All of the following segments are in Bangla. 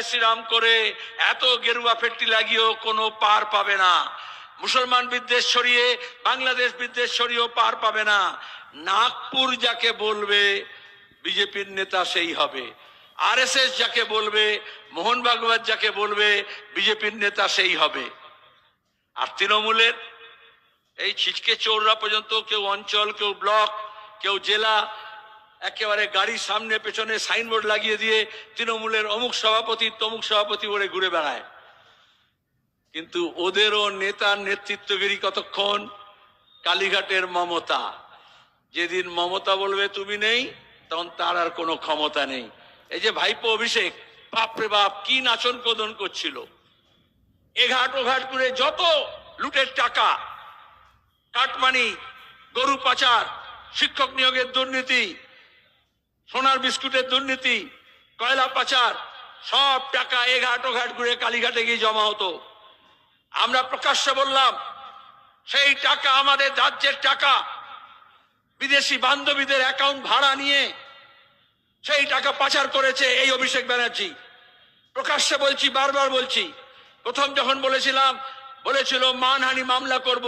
শ্রীরাম করে এত গেরুয়া ফেটটি লাগিয়েও কোনো পার পাবে না। মুসলমান বিদ্বেষ ছড়িয়ে, বাংলাদেশ বিদ্বেষ ছড়িয়েও পার পাবে না। নাগপুর যাকে বলবে, বিজেপির নেতা সেই হবে। আরএসএস যাকে বলবে, মোহন ভাগবত যাকে বলবে, বিজেপির নেতা সেই হবে। আর তৃণমূলের এই ছিচকে চৌড়া পর্যন্ত, কেউ অঞ্চল, কেউ ব্লক, কেউ জেলা একেবারে গাড়ির সামনে, পেছনে সাইনবোর্ড লাগিয়ে দিয়ে তৃণমূলের অমুক সভাপতি, তমুক সভাপতি বলে ঘুরে বেড়ায়। কিন্তু ওদেরও নেতার নেতৃত্বগিরি কতক্ষণ? কালীঘাটের মমতা। যেদিন মমতা বলবে, তুমি নেই, তখন তার আর কোনো ক্ষমতা নেই। এই যে ভাইপো অভিষেক, বাপরে বাপ, কি নাচন কদন করছিল। এঘাট ওঘাট করে যত লুটের টাকা, কাটমানি, গরু পাচার, শিক্ষক নিয়োগের দুর্নীতি সোনার বিস্কুটের দুর্নীতি, কয়লা পাচার, সব টাকা এঘাট ওঘাট ঘুরে কালীঘাটে গিয়ে জমা হতো। আমরা প্রকাশ্যে বললাম, সেই টাকা আমাদের রাজ্যের টাকা। বিদেশি বান্ধবীদের অ্যাকাউন্ট ভাড়া নিয়ে সেই টাকা পাচার করেছে এই অভিষেক ব্যানার্জি। প্রকাশ্যে বলছি, বারবার বলছি, প্রথম যখন বলেছিলাম, বলেছিল, মানহানি মামলা করব,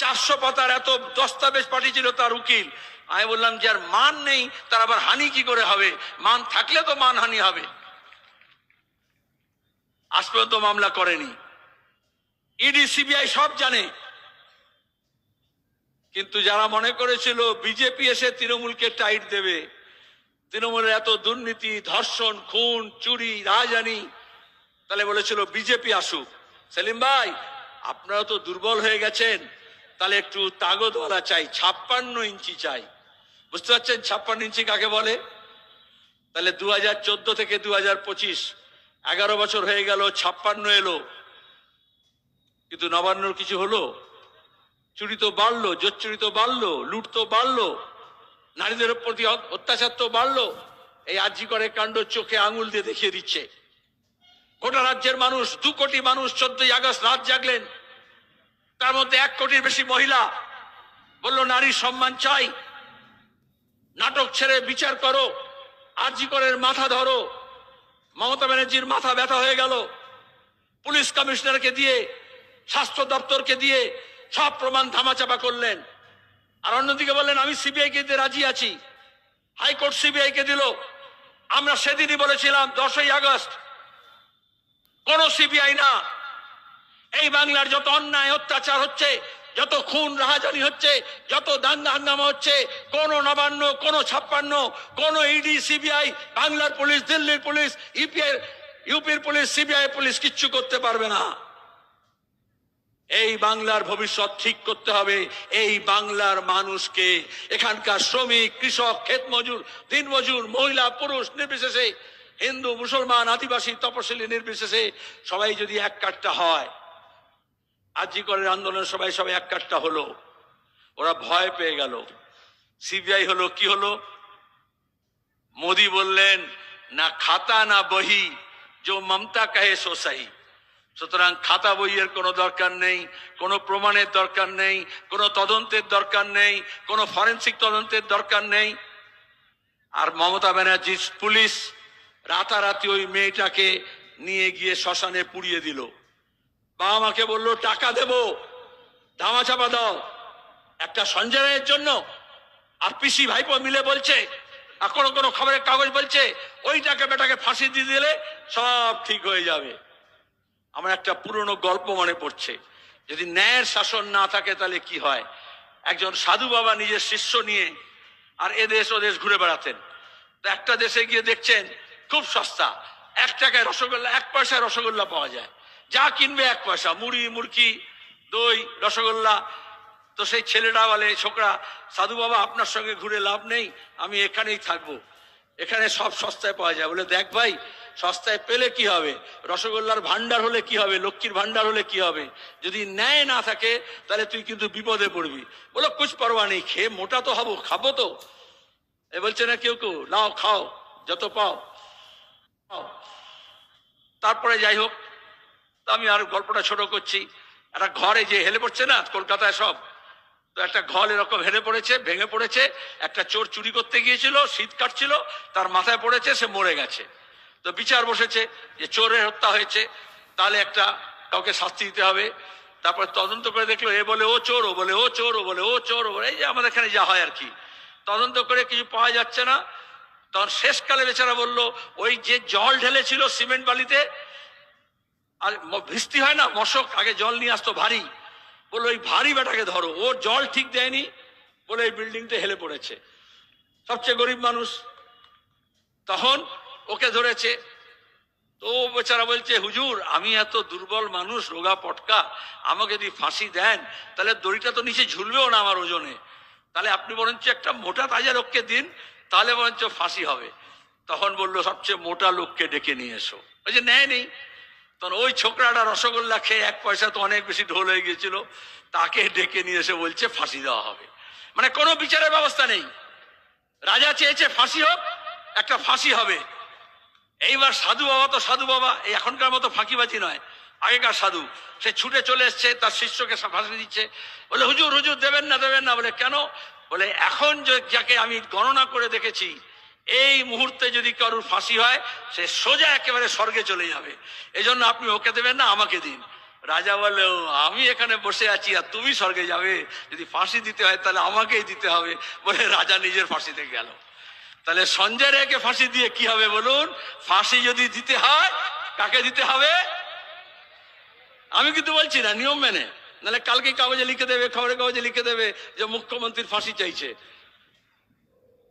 চারশো পাতার এত দস্তাবেজ পাঠিয়েছিল তার উকিল। আমি বললাম যার মান নেই, তার আবার হানি কি করে হবে? মান থাকলে তো মানহানি হবে। আজ পর্যন্ত মামলা করেনি। ইডি, সিবিআই সব জানে। কিন্তু যারা মনে করেছিল বিজেপি এসে তৃণমূলকে টাইট দেবে, তৃণমূলের এত দুর্নীতি, ধর্ষণ, খুন, চুরি রাজধানী তাহলে বলেছিল বিজেপি আসুক। সেলিম ভাই, আপনারা তো দুর্বল হয়ে গেছেন। তাহলে একটু তাগতওয়ালা চাই, ছাপ্পান্ন ইঞ্চি চাই। বুঝতে পারছেন? ছাপ্পান্ন ইঞ্চি কাকে বলে? তাহলে দু হাজার চোদ্দ থেকে দু হাজার পঁচিশ, এগারো বছর হয়ে গেল, ছাপ্পান্ন এলো। কিন্তু নবান্নর কিছু হলো? চুরি তো বাড়লো, জোচ্চুরি তো বাড়লো, লুট তো বাড়লো, নারীদের প্রতি অত্যাচার তো বাড়লো। এই আর্জি করে কাণ্ড চোখে আঙুল দিয়ে দেখিয়ে দিচ্ছে। গোটা রাজ্যের মানুষ, দু কোটি মানুষ চোদ্দই আগস্ট রাত জাগলেন। তার মধ্যে এক কোটির বেশি মহিলা। বলল, নারীর সম্মান চাই। নাটক ছেড়ে বিচার করো। আর্জি করের মাথা ধরো। মমতা ব্যানার্জির মাথা ব্যথা হয়ে গেল। পুলিশ কমিশনারকে দিয়ে, স্বাস্থ্য দপ্তরকে দিয়ে সব প্রমাণ ধামাচাপা করলেন। আর অন্যদিকে বললেন, আমি সিবিআই কে রাজি আছি। হাইকোর্ট সিবিআই কে দিল। আমরা সেদিনই বলেছিলাম, দশই আগস্ট। কোন সিবিআই না। এই বাংলার যত অন্যায়, অত্যাচার হচ্ছে যত খুন রাহাজানি হচ্ছে, যত দাঙ্গা হাঙ্গামা হচ্ছে, কোন নবান্ন, কোন ছাপ্পান্ন, কোন ইডি, সিবিআই, বাংলার পুলিশ, দিল্লির পুলিশ ইউপিএর ইউপির পুলিশ, সিবিআই পুলিশ কিচ্ছু করতে পারবে না। এই বাংলার ভবিষ্যৎ ঠিক করতে হবে। এই বাংলার মানুষকে এখানকার শ্রমিক, কৃষক, ক্ষেত মজুর, দিন মজুর, মহিলা, পুরুষ নির্বিশেষে, হিন্দু, মুসলমান, আদিবাসী, তপশিলি নির্বিশেষে সবাই যদি এক কাঠটা হয় আজি করের আন্দোলন সবাই সবাই এক কাঠটা হলো। ওরা ভয় পেয়ে গেল। সিবিআই হলো, কি হলো? মোদি বললেন, না খাতা না বহি, যে মমতা কাহে সোসাই সুতরাং খাতা বইয়ের কোনো দরকার নেই, কোনো প্রমাণের দরকার নেই, কোনো তদন্তের দরকার নেই, কোনো ফরেন্সিক তদন্তের দরকার নেই। আর মমতা ব্যানার্জির পুলিশ রাতারাতি ওই মেয়েটাকে নিয়ে গিয়ে শ্মশানে পুড়িয়ে দিল। বাবা মাকে বলল, টাকা দেব। ধামা চাপা দাও। একটা সঞ্জয় রায়ের জন্য আর পিসি ভাইপো মিলে বলছে, আর কোনো কোনো খবরের কাগজ বলছে, ওইটাকে বেটাকে ফাঁসি দিয়ে দিলে সব ঠিক হয়ে যাবে। আমার একটা পুরনো গল্প মনে পড়ছে। যদি ন্যায়ের শাসন না থাকে তাহলে কি হয়? একজন সাধু বাবা নিজের শিষ্য নিয়ে আর এদেশ ওদেশ ঘুরে বেড়াতেন। একটা দেশে গিয়ে দেখছেন, খুব সস্তা। এক টাকায় রসগোল্লা, এক পয়সায় রসগোল্লা পাওয়া যায়। যা কিনবে এক পয়সা, মুড়ি, মুরকি, দই, রসগোল্লা। তো সেই ছেলেটা বলে, ছোকরা, সাধু বাবা, আপনার সঙ্গে ঘুরে লাভ নেই, আমি এখানেই থাকব। এখানে সব সস্তায় পাওয়া যায়। বলে, দেখ ভাই, সস্তায় পেলে কি হবে? রসগোল্লার ভান্ডার হলে কি হবে? লক্ষ্মীর ভান্ডার হলে কি হবে? যদি ন্যায় না থাকে, তাহলে তুই কিন্তু বিপদে পড়বি। বলো, কুছ পরোয়া নেই, খেয়ে মোটা তো হব, খাব তো। এ বলছে, না কেউ কেউ, নাও, খাও, যত পাও। তারপরে যাই হোক আমি আর গল্পটা ছোট করছি। একটা ঘরে যে হেলে পড়ছে না, কলকাতায় সব, তো একটা ঘর এরকম হেলে পড়েছে, ভেঙে পড়েছে, একটা চোর চুরি করতে গিয়েছিল, শীত কাটছিল, তার মাথায় পড়েছে, সে মরে গেছে। তো বিচার বসেছে যে চোরের হত্যা হয়েছে, তাহলে একটা কাউকে শাস্তি দিতে হবে। তারপর তদন্ত করে দেখল, এ বলে ও চোর, ও বলে ও চোর, ও বলে ও চোর, ও বলে, এই যে আমাদের এখানে যা হয় আর কি। তদন্ত করে কিছু পাওয়া যাচ্ছে না। তখন শেষকালে বেচারা বলল, ওই যে জল ঢেলেছিল সিমেন্ট বালিতে আর বৃষ্টি হয় না, মশক, আগে জল নিয়ে আসতো ভারী। বলল ওই ভারী বেটাকে ধরো, ওর জল ঠিক দেয়নি। বলে, এই বিল্ডিংটা হেলে পড়েছে। সবচেয়ে গরিব মানুষ তখন ওকে ধরেছে। তো ও বেচারা বলছে, হুজুর, আমি এত দুর্বল মানুষ, রোগা পটকা, আমাকে যদি ফাঁসি দেন, তাহলে দড়িটা তো নিচে ঝুলবেও না আমার ওজনে। তাহলে আপনি বরঞ্চ একটা মোটা তাজা লোককে দিন, তাহলে বরঞ্চ ফাঁসি হবে। তখন বলল, সবচেয়ে মোটা লোককে ডেকে নিয়ে এসো। ওই যে নেয় নেই। তখন ওই ছোকরাটা রসগোল্লা খেয়ে এক পয়সা তো অনেক বেশি ঢোল হয়ে গিয়েছিল, তাকে ডেকে নিয়ে এসে বলছে ফাঁসি দেওয়া হবে। মানে কোনো বিচারের ব্যবস্থা নেই। রাজা চেয়েছে ফাঁসি হোক, একটা ফাঁসি হবে। এইবার সাধু বাবা তো সাধু বাবা, এই এখনকার মতো ফাঁকিবাজি নয়, আগেকার সাধু। সে ছুটে চলে এসছে, তার শিষ্যকে ফাঁসি দিচ্ছে। বলে, হুজুর হুজুর, দেবেন না দেবেন না। বলে, কেন? বলে, এখন যে- যাকে আমি গণনা করে দেখেছি এই মুহূর্তে যদি কারোর ফাঁসি হয় সে সোজা একেবারে স্বর্গে চলে যাবে। এজন্য আপনি ওকে দেবেন না আমাকে দিন। রাজা বলে "ও, আমি এখানে বসে আছি আর তুমি স্বর্গে যাবে। যদি ফাঁসি দিতে হয় তাহলে আমাকেই দিতে হবে। বলে রাজা নিজের ফাঁসিতে গেল। তাহলে সঞ্জয় রায়কে ফাঁসি দিয়ে কি হবে বলুন? ফাঁসি যদি দিতে হয় কাকে দিতে হবে? আমি কিন্তু বলছি না নিয়ম মেনে। নাহলে কালকে কাগজে লিখে দেবে খবরের কাগজে লিখে দেবে যে মুখ্যমন্ত্রীর ফাঁসি চাইছে।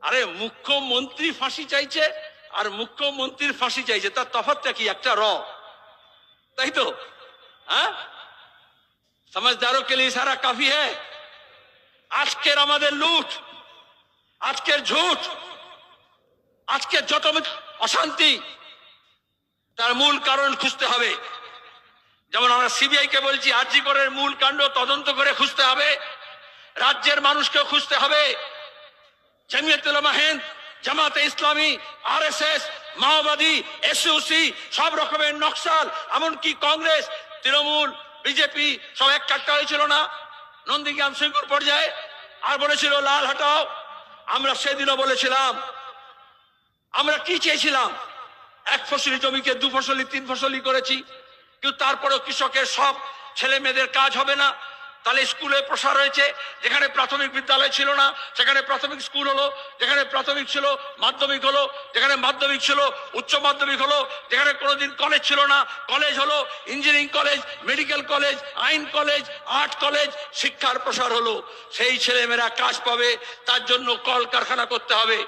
আরে মুখ্যমন্ত্রী ফাঁসি চাইছে আর মুখ্যমন্ত্রীর ফাঁসি চাইছে, তার তফাৎটা কি? একটা র। তাই তো? হ্যাঁ? সমাজদারও কে লিয়ে সারা কাফি হ্যাঁ আজকের আমাদের লুট, আজকের ঝুট, আজকের যত অশান্তি, তার মূল কারণ খুঁজতে হবে। যেমন আমরা সিবিআই কে বলছি আরজি করের মূল কাণ্ড তদন্ত করে খুঁজতে হবে, রাজ্যের মানুষকেও খুঁজতে হবে। জমিয়তুলমা হিন্দ, জামাতে ইসলামী, আরএসএস, মাওবাদী, এসইউসি, সব রকমের নকশাল, এমনকি কংগ্রেস, তৃণমূল, বিজেপি, সব এক কাট্টা হয়েছিল না। নন্দীগ্রাম সিঙ্গুর পর্যায়ে, আর বলেছিল, লাল হটাও। আমরা সেদিনও বলেছিলাম, আমরা কি চেয়েছিলাম? এক ফসলি জমিকে, দু ফসলি, তিন ফসলি করেছি, কিন্তু তারপরেও কৃষকের সব ছেলে মেয়েদের কাজ হবে না। তাহলে স্কুলে প্রসার হয়েছে, যেখানে প্রাথমিক বিদ্যালয় ছিল না, সেখানে প্রাথমিক স্কুল হলো, যেখানে প্রাথমিক ছিল মাধ্যমিক হলো, যেখানে মাধ্যমিক ছিল উচ্চ মাধ্যমিক হলো, যেখানে কোনোদিন কলেজ ছিল না কলেজ হলো ইঞ্জিনিয়ারিং কলেজ মেডিকেল কলেজ আইন কলেজ আর্ট কলেজ শিক্ষার প্রসার হলো। সেই ছেলেমেয়েরা কাজ পাবে, তার জন্য কল কারখানা করতে হবে।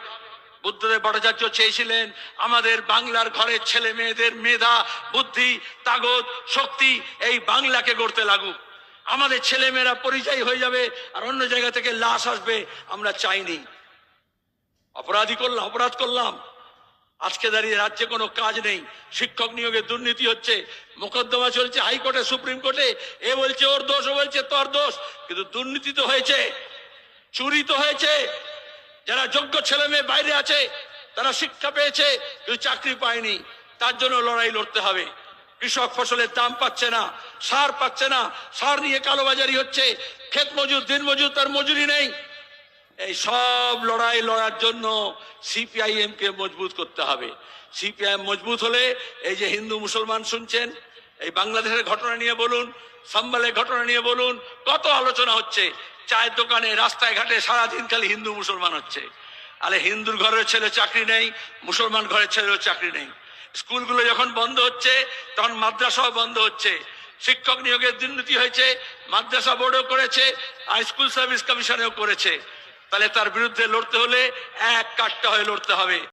বুদ্ধদেব ভট্টাচার্য চেয়েছিলেন, আমাদের বাংলার ঘরের ছেলে মেয়েদের মেধা, বুদ্ধি তাগত শক্তি, এই বাংলাকে গড়তে লাগুক। আমাদের ছেলে মেয়েরা পরিচয় হয়ে যাবে আর অন্য জায়গা থেকে লাশ আসবে, আমরা চাইনি। অপরাধী করলাম, অপরাধ করলাম। আজকে দাঁড়িয়ে রাজ্যে কোনো কাজ নেই। শিক্ষক নিয়োগে দুর্নীতি হচ্ছে। মোকদ্দমা চলছে হাইকোর্টে, সুপ্রিম কোর্টে। এ বলছে ওর দোষ, ও বলছে তোর দোষ। কিন্তু দুর্নীতি তো হয়েছে। চুরি তো হয়েছে। যারা যোগ্য ছেলে মেয়ে বাইরে আছে, তারা শিক্ষা পেয়েছে, কিন্তু চাকরি পায়নি। তার জন্য লড়াই লড়তে হবে। কৃষক ফসলের দাম পাচ্ছে না, সার পাচ্ছে না, সার নিয়ে কালোবাজারি হচ্ছে, ক্ষেত মজুর, দিন মজুর, তার মজুরি নেই। এই সব লড়াই লড়ার জন্য সিপিআইএম কে মজবুত করতে হবে। সিপিআইএম মজবুত হলে এই যে হিন্দু মুসলমান শুনছেন, এই বাংলাদেশের ঘটনা নিয়ে বলুন, সাম্বালের ঘটনা নিয়ে বলুন, কত আলোচনা হচ্ছে। চায়ের দোকানে, রাস্তায় ঘাটে সারাদিন খালি হিন্দু মুসলমান হচ্ছে। আরে হিন্দুর ঘরের ছেলে চাকরি নেই, মুসলমান ঘরের ছেলেও চাকরি নেই। স্কুলগুলো যখন বন্ধ হচ্ছে, তখন মাদ্রাসাও বন্ধ হচ্ছে। শিক্ষক নিয়োগের দুর্নীতি হয়েছে, মাদ্রাসা বোর্ডও করেছে, আর স্কুল সার্ভিস কমিশনেও করেছে। তাহলে তার বিরুদ্ধে লড়তে হলে এক কাটটা হয়ে লড়তে হবে।